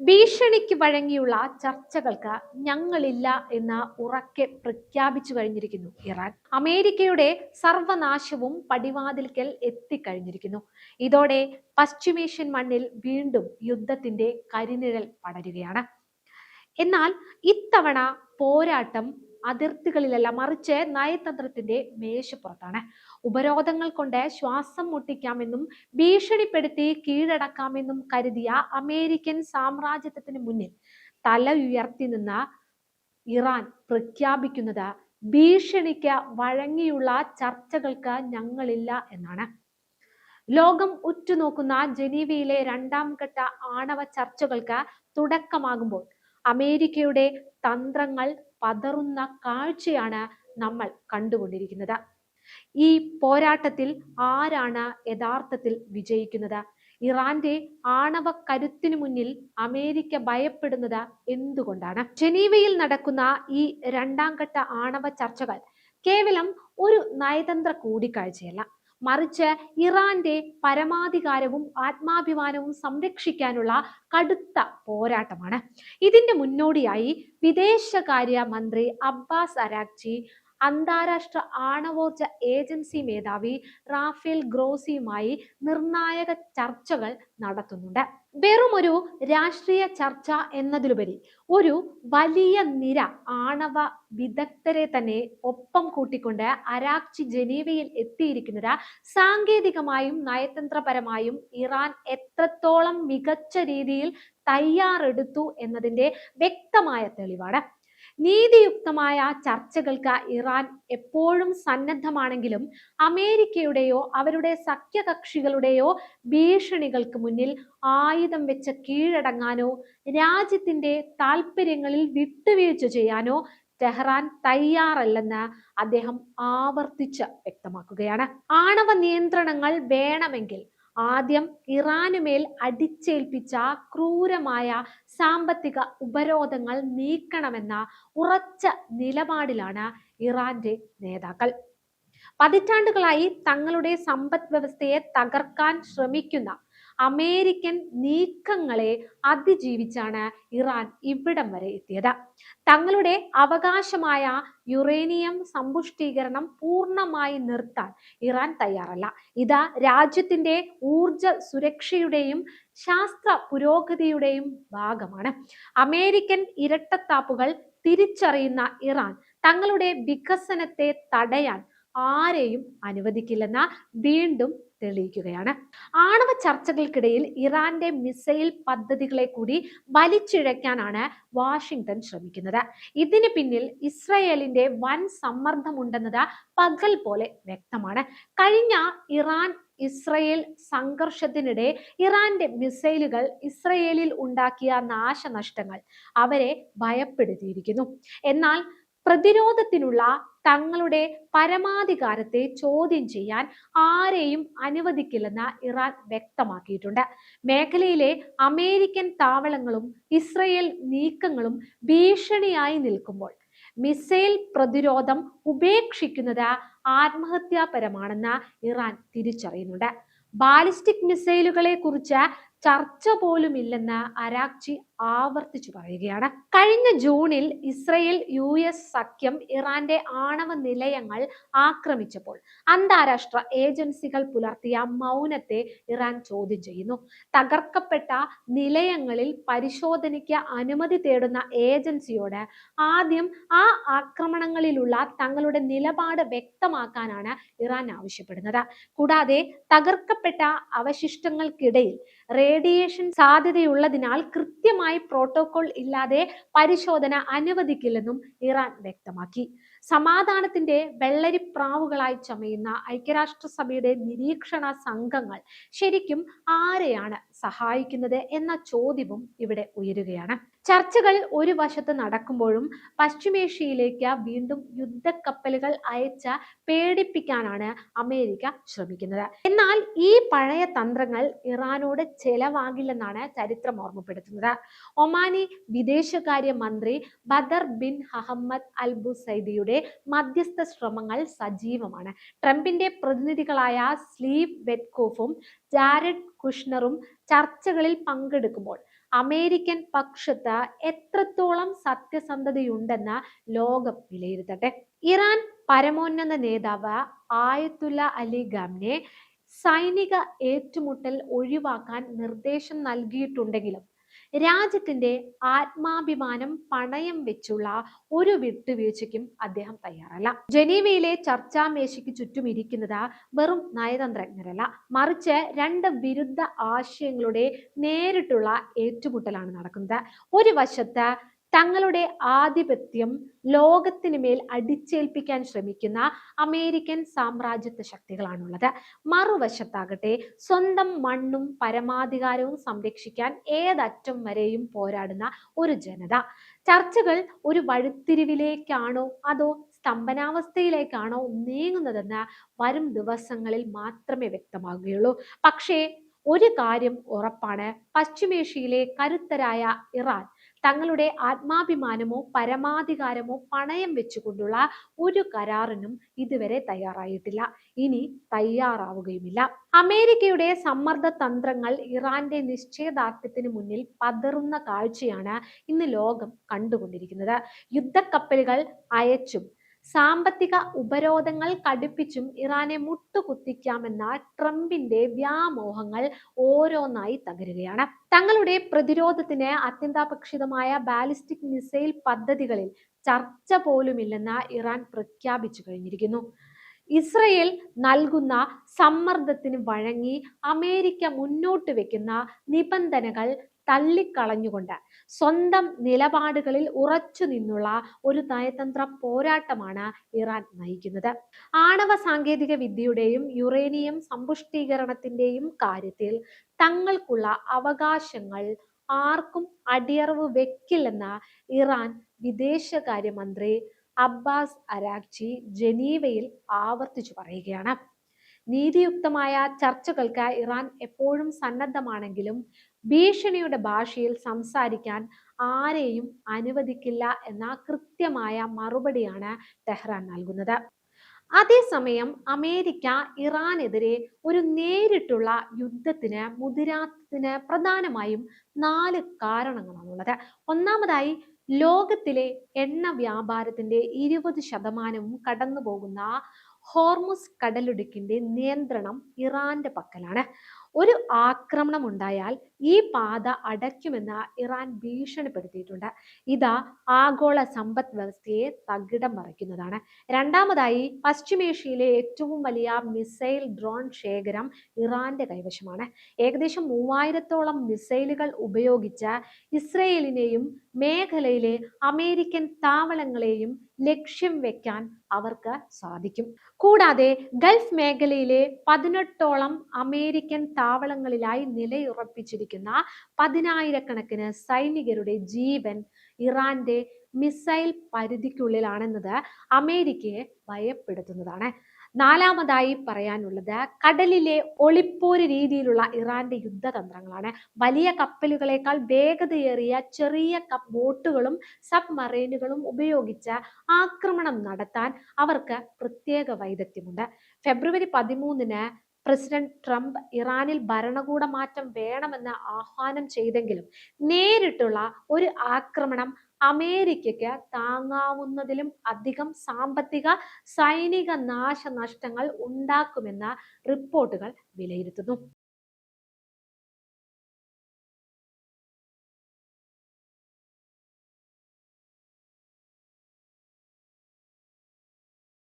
ഭീഷണിക്ക് വഴങ്ങിയുള്ള ചർച്ചകൾക്ക് ഞങ്ങളില്ല എന്ന് ഉറക്കെ പ്രഖ്യാപിച്ചു കഴിഞ്ഞിരിക്കുന്നു ഇറാൻ. അമേരിക്കയുടെ സർവനാശവും പടിവാതിൽക്കൽ എത്തിക്കഴിഞ്ഞിരിക്കുന്നു. ഇതോടെ പശ്ചിമേഷ്യൻ മണ്ണിൽ വീണ്ടും യുദ്ധത്തിന്റെ കരിനിഴൽ പടരുകയാണ്. എന്നാൽ ഇത്തവണ പോരാട്ടം അതിർത്തികളിലല്ല മറിച്ച് നയതന്ത്രത്തിന്റെ മേശപ്പുറത്താണ്. ഉപരോധങ്ങൾ കൊണ്ട് ശ്വാസം മുട്ടിക്കാമെന്നും ഭീഷണിപ്പെടുത്തി കീഴടക്കാമെന്നും കരുതിയ അമേരിക്കൻ സാമ്രാജ്യത്തിന് മുന്നിൽ തല ഉയർത്തി നിന്ന ഇറാൻ പ്രഖ്യാപിക്കുന്നത് ഭീഷണിക്ക് വഴങ്ങിയുള്ള ചർച്ചകൾക്ക് ഞങ്ങളില്ല എന്നാണ്. ലോകം ഉറ്റുനോക്കുന്ന ജനീവയിലെ രണ്ടാം ഘട്ട ആണവ ചർച്ചകൾക്ക് തുടക്കമാകുമ്പോൾ അമേരിക്കയുടെ തന്ത്രങ്ങൾ പതറുന്ന കാഴ്ചയാണ് നമ്മൾ കണ്ടുകൊണ്ടിരിക്കുന്നത്. ഈ പോരാട്ടത്തിൽ ആരാണ് യഥാർത്ഥത്തിൽ വിജയിക്കുന്നത്? ഇറാന്റെ ആണവ കരുത്തിനു മുന്നിൽ അമേരിക്ക ഭയപ്പെടുന്നത് എന്തുകൊണ്ടാണ്? ജനീവയിൽ നടക്കുന്ന ഈ രണ്ടാം ഘട്ട ആണവ ചർച്ചകൾ കേവലം ഒരു നയതന്ത്ര കൂടിക്കാഴ്ചയല്ല. മറിച്ച് ഇറാന്റെ പരമാധികാരവും ആത്മാഭിമാനവും സംരക്ഷിക്കാനുള്ള കടുത്ത പോരാട്ടമാണ്. ഇതിന്റെ മുന്നോടിയായി വിദേശകാര്യ മന്ത്രി അബ്ബാസ് അരാക്ചി അന്താരാഷ്ട്ര ആണവോർജ ഏജൻസി മേധാവി റാഫേൽ ഗ്രോസിയുമായി നിർണായക ചർച്ചകൾ നടത്തുന്നുണ്ട്. വെറും ഒരു രാഷ്ട്രീയ ചർച്ച എന്നതിലുപരി ഒരു വലിയ നിര ആണവ വിദഗ്ധരെ തന്നെ ഒപ്പം കൂട്ടിക്കൊണ്ട് അരാക്ചി ജനീവയിൽ എത്തിയിരിക്കുന്നത് സാങ്കേതികമായും നയതന്ത്രപരമായും ഇറാൻ എത്രത്തോളം മികച്ച രീതിയിൽ തയ്യാറെടുത്തു എന്നതിന്റെ വ്യക്തമായ തെളിവാണ്. നീതിയുക്തമായ ചർച്ചകൾക്ക് ഇറാൻ എപ്പോഴും സന്നദ്ധമാണെങ്കിലും അമേരിക്കയുടെയോ അവരുടെ സഖ്യകക്ഷികളുടെയോ ഭീഷണികൾക്ക് മുന്നിൽ ആയുധം വെച്ച് കീഴടങ്ങാനോ രാജ്യത്തിന്റെ താല്പര്യങ്ങളിൽ വിട്ടുവീഴ്ച ചെയ്യാനോ ടെഹ്റാൻ തയ്യാറല്ലെന്ന് അദ്ദേഹം ആവർത്തിച്ച് വ്യക്തമാക്കുകയാണ്. ആണവ നിയന്ത്രണങ്ങൾ വേണമെങ്കിൽ ആദ്യം ഇറാനുമേൽ അടിച്ചേൽപ്പിച്ച ക്രൂരമായ സാമ്പത്തിക ഉപരോധങ്ങൾ നീക്കണമെന്ന ഉറച്ച നിലപാടിലാണ് ഇറാന്റെ നേതാക്കൾ. പതിറ്റാണ്ടുകളായി തങ്ങളുടെ സമ്പദ് വ്യവസ്ഥയെ തകർക്കാൻ ശ്രമിക്കുന്ന അമേരിക്കൻ നീക്കങ്ങളെ അതിജീവിച്ചാണ് ഇറാൻ ഇവിടം വരെ എത്തിയത്. തങ്ങളുടെ അവകാശമായ യുറേനിയം സമ്പുഷ്ടീകരണം പൂർണമായി നിർത്താൻ ഇറാൻ തയ്യാറല്ല. ഇത് രാജ്യത്തിന്റെ ഊർജ സുരക്ഷയുടെയും ശാസ്ത്ര പുരോഗതിയുടെയും ഭാഗമാണ്. അമേരിക്കൻ ഇരട്ടത്താപ്പുകൾ തിരിച്ചറിയുന്ന ഇറാൻ തങ്ങളുടെ വികസനത്തെ തടയാൻ ആരെയും അനുവദിക്കില്ലെന്ന വീണ്ടും തെളിയിക്കുകയാണ്. ആണവ ചർച്ചകൾക്കിടയിൽ ഇറാന്റെ മിസൈൽ പദ്ധതികളെ കൂടി വലിച്ചിഴയ്ക്കാനാണ് വാഷിംഗ്ടൺ ശ്രമിക്കുന്നത്. ഇതിന് പിന്നിൽ ഇസ്രയേലിന്റെ വൻ സമ്മർദ്ദമുണ്ടെന്നത് പകൽ പോലെ വ്യക്തമാണ്. കഴിഞ്ഞ ഇറാൻ ഇസ്രയേൽ സംഘർഷത്തിനിടെ ഇറാന്റെ മിസൈലുകൾ ഇസ്രയേലിൽ ഉണ്ടാക്കിയ നാശനഷ്ടങ്ങൾ അവരെ ഭയപ്പെടുത്തിയിരിക്കുന്നു. എന്നാൽ പ്രതിരോധത്തിനുള്ള തങ്ങളുടെ പരമാധികാരത്തെ ചോദ്യം ചെയ്യാൻ ആരെയും അനുവദിക്കില്ലെന്ന് ഇറാൻ വ്യക്തമാക്കിയിട്ടുണ്ട്. മേഖലയിലെ അമേരിക്കൻ താവളങ്ങളും ഇസ്രയേൽ നീക്കങ്ങളും ഭീഷണിയായി നിൽക്കുമ്പോൾ മിസൈൽ പ്രതിരോധം ഉപേക്ഷിക്കുന്നത് ആത്മഹത്യാപരമാണെന്ന് ഇറാൻ തിരിച്ചറിയുന്നുണ്ട്. ബാലിസ്റ്റിക് മിസൈലുകളെ കുറിച്ച് ചർച്ച പോലുമില്ലെന്ന് അരാക്ചി ആവർത്തിച്ചു പറയുകയാണ്. കഴിഞ്ഞ ജൂണിൽ ഇസ്രയേൽ യു എസ് സഖ്യം ഇറാന്റെ ആണവ നിലയങ്ങൾ ആക്രമിച്ചപ്പോൾ അന്താരാഷ്ട്ര ഏജൻസികൾ പുലർത്തിയ മൗനത്തെ ഇറാൻ ചോദ്യം ചെയ്യുന്നു. തകർക്കപ്പെട്ട നിലയങ്ങളിൽ പരിശോധനയ്ക്ക് അനുമതി തേടുന്ന ഏജൻസിയോട് ആദ്യം ആ ആക്രമണങ്ങളിലുള്ള തങ്ങളുടെ നിലപാട് വ്യക്തമാക്കാനാണ് ഇറാൻ ആവശ്യപ്പെടുന്നത്. കൂടാതെ തകർക്കപ്പെട്ട അവശിഷ്ടങ്ങൾക്കിടയിൽ റേഡിയേഷൻ സാധ്യതയുള്ളതിനാൽ കൃത്യമായി പ്രോട്ടോകോൾ ഇല്ലാതെ പരിശോധന അനുവദിക്കില്ലെന്നും ഇറാൻ വ്യക്തമാക്കി. സമാധാനത്തിന്റെ വെള്ളരിപ്രാവുകളായി ചമയുന്ന ഐക്യരാഷ്ട്രസഭയുടെ നിരീക്ഷണ സംഘങ്ങൾ ശരിക്കും ആരെയാണ് സഹായിക്കുന്നത് എന്ന ചോദ്യവും ഇവിടെ ഉയരുകയാണ്. ചർച്ചകൾ ഒരു വശത്ത് നടക്കുമ്പോഴും പശ്ചിമേഷ്യയിലേക്ക് വീണ്ടും യുദ്ധക്കപ്പലുകൾ അയച്ച പേടിപ്പിക്കാനാണ് അമേരിക്ക ശ്രമിക്കുന്നത്. എന്നാൽ ഈ പഴയ തന്ത്രങ്ങൾ ഇറാനോട് ചെലവാകില്ലെന്നാണ് ചരിത്രം ഓർമ്മപ്പെടുത്തുന്നത്. ഒമാനി വിദേശകാര്യ മന്ത്രി ബദർ ബിൻ അഹമ്മദ് അൽ ബുസൈദിയുടെ മധ്യസ്ഥ ശ്രമങ്ങൾ സജീവമാണ്. ട്രംപിന്റെ പ്രതിനിധികളായ സ്ലീവ് വെറ്റ്കോഫും ജാരഡ് കുഷ്ണറും ചർച്ചകളിൽ പങ്കെടുക്കുമ്പോൾ അമേരിക്കൻ പക്ഷത്ത് എത്രത്തോളം സത്യസന്ധതയുണ്ടെന്ന് ലോകം വിലയിരുത്തട്ടെ. ഇറാൻ പരമോന്നത നേതാവ് ആയത്തുല്ല അലി ഗാമിനെ സൈനിക ഏറ്റുമുട്ടൽ ഒഴിവാക്കാൻ നിർദ്ദേശം നൽകിയിട്ടുണ്ടെങ്കിലും രാജ്യത്തിന്റെ ആത്മാഭിമാനം പണയം വെച്ചുള്ള ഒരു വിട്ടുവീഴ്ചയ്ക്കും അദ്ദേഹം തയ്യാറല്ല. ജനീവയിലെ ചർച്ചാമേശയ്ക്ക് ചുറ്റും ഇരിക്കുന്നത് വെറും നയതന്ത്രജ്ഞരല്ല. മറിച്ച് രണ്ട് വിരുദ്ധ ആശയങ്ങളുടെ നേരിട്ടുള്ള ഏറ്റുമുട്ടലാണ് നടക്കുന്നത്. ഒരു വശത്ത് തങ്ങളുടെ ആധിപത്യം ലോകത്തിന് മേൽ അടിച്ചേൽപ്പിക്കാൻ ശ്രമിക്കുന്ന അമേരിക്കൻ സാമ്രാജ്യത്വ ശക്തികളാണുള്ളത്. മറുവശത്താകട്ടെ സ്വന്തം മണ്ണും പരമാധികാരവും സംരക്ഷിക്കാൻ ഏതറ്റം വരെയും പോരാടുന്ന ഒരു ജനത. ചർച്ചകൾ ഒരു വഴിത്തിരിവിലേക്കാണോ അതോ സ്തംഭനാവസ്ഥയിലേക്കാണോ നീങ്ങുന്നതെന്ന് വരും ദിവസങ്ങളിൽ മാത്രമേ വ്യക്തമാകുകയുള്ളൂ. പക്ഷേ ഒരു കാര്യം ഉറപ്പാണ്. പശ്ചിമേഷ്യയിലെ കരുത്തരായ ഇറാൻ തങ്ങളുടെ ആത്മാഭിമാനമോ പരമാധികാരമോ പണയം വെച്ചുകൊണ്ടുള്ള ഒരു കരാറിനും ഇതുവരെ തയ്യാറായിട്ടില്ല. ഇനി തയ്യാറാവുകയുമില്ല. അമേരിക്കയുടെ സമ്മർദ്ദ തന്ത്രങ്ങൾ ഇറാന്റെ നിശ്ചയദാർഢ്യത്തിന് മുന്നിൽ പതറുന്ന കാഴ്ചയാണ് ഇന്ന് ലോകം കണ്ടുകൊണ്ടിരിക്കുന്നത്. യുദ്ധക്കപ്പലുകൾ അയച്ചും സാമ്പത്തിക ഉപരോധങ്ങൾ കടുപ്പിച്ചും ഇറാനെ മുട്ടുകുത്തിക്കാമെന്ന ട്രംപിന്റെ വ്യാമോഹങ്ങൾ ഓരോന്നായി തകരുകയാണ്. തങ്ങളുടെ പ്രതിരോധത്തിന് അത്യന്താപേക്ഷിതമായ ബാലിസ്റ്റിക് മിസൈൽ പദ്ധതികളിൽ ചർച്ച പോലുമില്ലെന്ന് ഇറാൻ പ്രഖ്യാപിച്ചു കഴിഞ്ഞിരിക്കുന്നു. ഇസ്രയേൽ നൽകുന്ന സമ്മർദ്ദത്തിന് വഴങ്ങി അമേരിക്ക മുന്നോട്ട് വെക്കുന്ന നിബന്ധനകൾ തള്ളിക്കളഞ്ഞുകൊണ്ട് സ്വന്തം നിലപാടുകളിൽ ഉറച്ചു നിന്നുള്ള ഒരു നയതന്ത്ര പോരാട്ടമാണ് ഇറാൻ നയിക്കുന്നത്. ആണവ സാങ്കേതിക വിദ്യയുടെയും യുറേനിയം സമ്പുഷ്ടീകരണത്തിന്റെയും കാര്യത്തിൽ തങ്ങൾക്കുള്ള അവകാശങ്ങൾ ആർക്കും അടിയറവ് വെക്കില്ലെന്ന ഇറാൻ വിദേശകാര്യമന്ത്രി അബ്ബാസ് അരാക്ചി ജനീവയിൽ ആവർത്തിച്ചു പറയുകയാണ്. നീതിയുക്തമായ ചർച്ചകൾക്ക് ഇറാൻ എപ്പോഴും സന്നദ്ധമാണെങ്കിലും ഭീഷണിയുടെ ഭാഷയിൽ സംസാരിക്കാൻ ആരെയും അനുവദിക്കില്ല എന്ന കൃത്യമായ മറുപടിയാണ് ടെഹ്റാൻ നൽകുന്നത്. അതേസമയം അമേരിക്ക ഇറാനെതിരെ ഒരു നേരിട്ടുള്ള യുദ്ധത്തിന് മുതിരാത്തതിന് പ്രധാനമായും നാല് കാരണങ്ങളാണുള്ളത്. ഒന്നാമതായി ലോകത്തിലെ എണ്ണ വ്യാപാരത്തിന്റെ ഇരുപത് ശതമാനവും കടന്നു പോകുന്ന ഹോർമുസ് കടലിടുക്കിന്റെ നിയന്ത്രണം ഇറാന്റെ പക്കലാണ്. ഒരു ആക്രമണം ഉണ്ടായാൽ ഈ പാത അടയ്ക്കുമെന്ന് ഇറാൻ ഭീഷണിപ്പെടുത്തിയിട്ടുണ്ട്. ഇത് ആഗോള സമ്പദ് വ്യവസ്ഥയെ തകിടം മറിക്കുന്നതാണ്. രണ്ടാമതായി പശ്ചിമേഷ്യയിലെ ഏറ്റവും വലിയ മിസൈൽ ഡ്രോൺ ശേഖരം ഇറാന്റെ കൈവശമാണ്. ഏകദേശം മൂവായിരത്തോളം മിസൈലുകൾ ഉപയോഗിച്ച് ഇസ്രയേലിനെയും മേഖലയിലെ അമേരിക്കൻ താവളങ്ങളെയും ലക്ഷ്യം വെക്കാൻ അവർക്ക് സാധിക്കും. കൂടാതെ ഗൾഫ് മേഖലയിലെ പതിനെട്ടോളം അമേരിക്കൻ താവളങ്ങളിലായി നിലയുറപ്പിച്ചിരിക്കുന്ന പതിനായിരക്കണക്കിന് സൈനികരുടെ ജീവൻ ഇറാന്റെ മിസൈൽ പരിധിക്കുള്ളിലാണെന്നത് അമേരിക്കയെ ഭയപ്പെടുത്തുന്നതാണ്. നാലാമതായി പറയാനുള്ളത് കടലിലെ ഒളിപ്പോര് രീതിയിലുള്ള ഇറാന്റെ യുദ്ധതന്ത്രങ്ങളാണ്. വലിയ കപ്പലുകളേക്കാൾ വേഗതയേറിയ ചെറിയ ബോട്ടുകളും സബ്മറൈനുകളും ഉപയോഗിച്ച് ആക്രമണം നടത്താൻ അവർക്ക് പ്രത്യേക വൈദഗ്ധ്യമുണ്ട്. ഫെബ്രുവരി പതിമൂന്നിന് പ്രസിഡന്റ് ട്രംപ് ഇറാനിൽ ഭരണകൂട മാറ്റം വേണമെന്ന് ആഹ്വാനം ചെയ്തെങ്കിലും നേരിട്ടുള്ള ഒരു ആക്രമണം അമേരിക്കയ്ക്ക് താങ്ങാവുന്നതിലും അധികം സാമ്പത്തിക സൈനിക നാശനഷ്ടങ്ങൾ ഉണ്ടാക്കുമെന്ന റിപ്പോർട്ടുകൾ വിലയിരുത്തുന്നു.